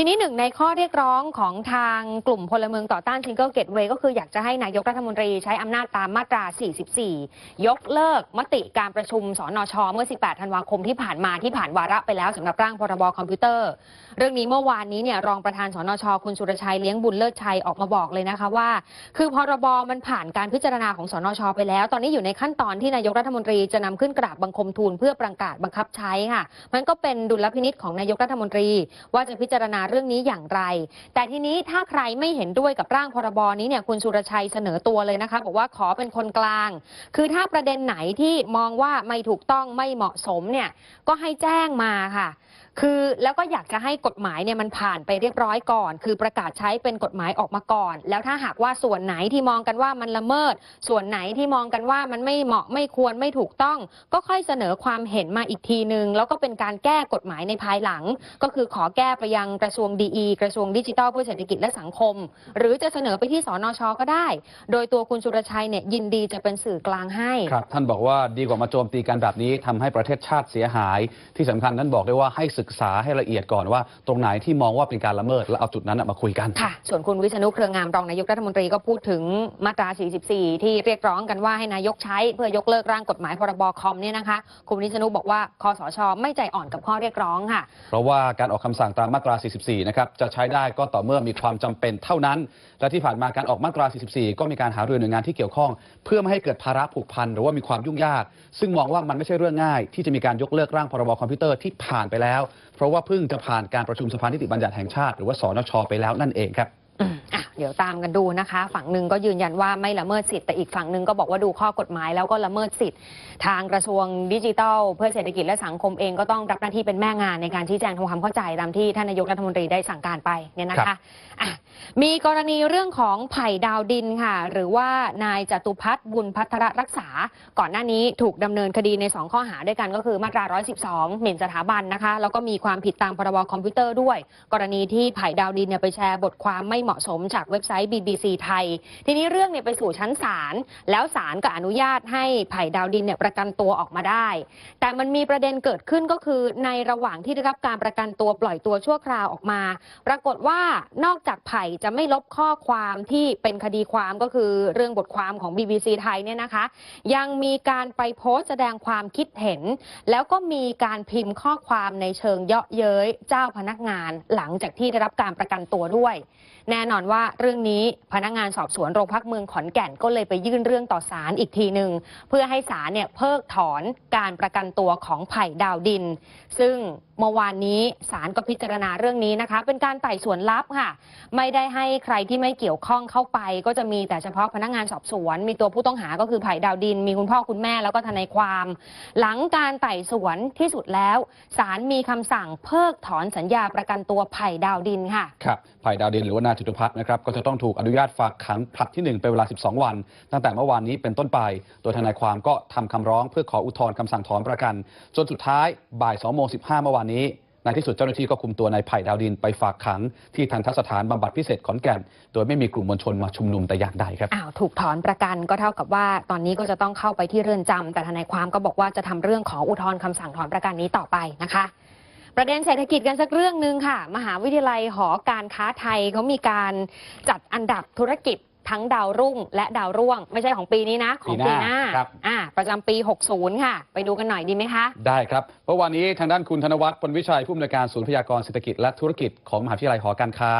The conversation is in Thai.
ทีนี้หนึ่งในข้อเรียกร้องของทางกลุ่มพลเมืองต่อต้านซิงเกิลเกตเวย์ก็คืออยากจะให้นายกรัฐมนตรีใช้อำนาจตามมาตรา 44 ยกเลิกมติการประชุมสนช เมื่อ 18 ธันวาคมที่ผ่านมาที่ผ่านวาระไปแล้วสำหรับร่างพรบคอมพิวเตอร์ เรื่องนี้เมื่อวานนี้เนี่ยรองประธานสนช คุณสุรชัยเลี้ยงบุญเลิศชัยออกมาบอกเลยนะคะว่า คือพรบมันผ่านการพิจารณาของสนช ไปแล้ว ตอนนี้อยู่ในขั้นตอนที่นายกรัฐมนตรีจะนำขึ้นกราบบังคมทูลเพื่อประกาศบังคับใช้ค่ะมันก็เป็นดุลพินิษของนายกรัฐมนตรี ว่าจะพิจารณาเรื่องนี้อย่างไร แต่ทีนี้ถ้าใครไม่เห็นด้วยกับร่างพรบนี้เนี่ยคุณสุรชัยเสนอตัวเลยนะคะ บอกว่าขอเป็นคนกลาง คือถ้าประเด็นไหนที่มองว่าไม่ถูกต้องไม่เหมาะสมเนี่ยก็ให้แจ้งมาค่ะ คือแล้วก็อยากจะให้กฎหมายเนี่ยมันผ่านไปเรียบร้อยก่อน คือประกาศใช้เป็นกฎหมายออกมาก่อน แล้วถ้าหากว่าส่วนไหนที่มองกันว่ามันละเมิด ส่วนไหนที่มองกันว่ามันไม่เหมาะไม่ควรไม่ถูกต้อง ก็ค่อยเสนอความเห็นมาอีกทีนึง แล้วก็เป็นการแก้กฎหมายในภายหลัง ก็คือขอแก้ไปยังกระทรวงดีกระทรวงดิจิทัลเพื่อเศรษฐกิจและสังคม หรือจะเสนอไปที่สนชก็ได้ โดยตัวคุณสุรชัยเนี่ยยินดีจะเป็นสื่อกลางให้ครับท่านบอกว่าดีกว่ามาโจมตีกันแบบนี้ทำให้ประเทศชาติเสียหาย ที่สำคัญท่านบอกได้ว่าให้ศึกษาให้ละเอียดก่อนว่า ตรงไหนที่มองว่าเป็นการละเมิดแล้วเอาจุดนั้นนะมาคุยกัน ค่ะ ส่วนคุณวิษณุเครืองามรองนายกรัฐมนตรีก็พูดถึงมาตรา 44 ที่เรียกร้องกันว่าให้นายกใช้เพื่อยกเลิกร่างกฎหมายพรบคอมเนี่ยนะคะ คุณวิษณุบอกว่าคอสช ไม่ใจอ่อนกับข้อเรียกร้องค่ะ เพราะว่าการออกคำสั่งตามมาตรา 44 นะครับจะใช้ได้ก็ต่อเมื่อมีความจำเป็นเท่านั้น และที่ผ่านมาการออกมาตรา 44 ก็มีการหารือหน่วยงานที่เกี่ยวข้อง เพื่อไม่ให้เกิดภาระผูกพันหรือว่ามีความยุ่งยาก ซึ่งมองว่ามันไม่ใช่เรื่องง่าย ที่จะมีการยกเลิกร่างพรบคอมพิวเตอร์ที่ผ่านไปแล้วเพราะว่าเพิ่งจะผ่านการประชุมสภานิติบัญญัติแห่งชาติ หรือว่าสนชไปแล้วนั่นเองครับ เดี๋ยวตามกันดูนะคะ ฝั่งหนึ่งก็ยืนยันว่าไม่ละเมิดสิทธิ์แต่อีกฝั่งหนึ่งก็บอกว่าดูข้อกฎหมายแล้วก็ละเมิดสิทธิ์ ทางกระทรวงดิจิทัล เพื่อเศรษฐกิจและสังคมเองก็ต้องรับหน้าที่เป็นแม่งานในการชี้แจงทำความเข้าใจตามที่ท่านนายกรัฐมนตรีได้สั่งการไปเนี่ยนะครัคะะมีกรณีเรื่องของไผ่ดาวดินค่ะ หรือว่านายจตุพัฒน์บุญพัทรรักษา ก่อนหน้านี้ถูกดำเนินคดีใน 2 ข้อหาด้วยกันก็คือมาตรา 112 หมิ่นสถาบันนะคะ แล้วก็มีความผิดตามพรบคอมพิวเตอร์ด้วย กรณีที่ไผ่ดาวดินเนี่ยไปแชร์บทความไม่เหมาะสมจากเว็บไซต์ BBC ไทย ทีนี้เรื่องเนี่ยไปสู่ชั้นศาลแล้วศาลก็อนุญาตให้ไผ่ดาวดินเนี่ยประกันตัวออกมาได้ แต่มันมีประเด็นเกิดขึ้นก็คือในระหว่างที่ได้รับการประกันตัวปล่อยตัวชั่วคราวออกมา ปรากฏว่านอกจากไผ่จะไม่ลบข้อความที่เป็นคดีความก็คือเรื่องบทความของ BBC ไทยเนี่ยนะคะ ยังมีการไปโพสต์แสดงความคิดเห็น แล้วก็มีการพิมพ์ข้อความในเชิงเยาะเย้ยเจ้าพนักงาน หลังจากที่ได้รับการประกันตัวด้วย แน่นอนว่าเรื่องนี้พนักงานสอบสวนโรงพักเมืองขอนแก่นก็เลยไปยื่นเรื่องต่อศาลอีกทีหนึ่งเพื่อให้ศาลเนี่ยเพิกถอนการประกันตัวของไผ่ดาวดิน ซึ่งเมื่อวานนี้ศาลก็พิจารณาเรื่องนี้นะคะ เป็นการไต่สวนลับค่ะ ไม่ได้ให้ใครที่ไม่เกี่ยวข้องเข้าไป ก็จะมีแต่เฉพาะพนักงานสอบสวน มีตัวผู้ต้องหาก็คือไผ่ดาวดิน มีคุณพ่อคุณแม่แล้วก็ทนายความ หลังการไต่สวนที่สุดแล้วศาลมีคำสั่งเพิกถอนสัญญาประกันตัวไผ่ดาวดินค่ะครับไผ่ดาวดินหรือว่านายจตุพัฒน์นะครับก็จะต้องถูกอนุญาตฝากขังผลัดที่ 1 เป็นเวลา 12 วัน ตั้งแต่เมื่อวานนี้เป็นต้นไป โดยทนายความก็ทำคำร้องเพื่อขออุทธรณ์คำสั่งถอนประกัน จนสุดท้ายบ่าย2โมง15เมื่อวานนี้ในที่สุดเจ้าหน้าที่ก็คุมตัวนายไผ่ดาวดินไปฝากขัง ที่ทันทสถานบำบัดพิเศษขอนแก่น โดยไม่มีกลุ่มมวลชนมาชุมนุมแต่อย่างใดครับอ้าวถูกถอนประกันก็เท่ากับว่า ตอนนี้ก็จะต้องเข้าไปที่เรือนจำแต่ทนายความก็บอกว่าจะทำเรื่องขออุทธรณ์คำสั่งถอนประกันนี้ต่อไปนะคะ ประเด็นเศรษฐกิจกันสักเรื่องหนึ่งค่ะ มหาวิทยาลัยหอการค้าไทยเขามีการจัดอันดับธุรกิจทั้งดาวรุ่งและดาวร่วง ไม่ใช่ของปีนี้นะ ของปีปีหหน้าน้าครับอ่าประจำปี 60 ค่ะ ไปดูกันหน่อยดีไหมคะ ได้ครับเมื่อวานนี้ทางด้านคุณธนวัฒน์พลวิชัยผู้อำนวยการศูนย์พยากรณ์เศรษฐกิจและธุรกิจของมหาวิทยาลัยหอการค้า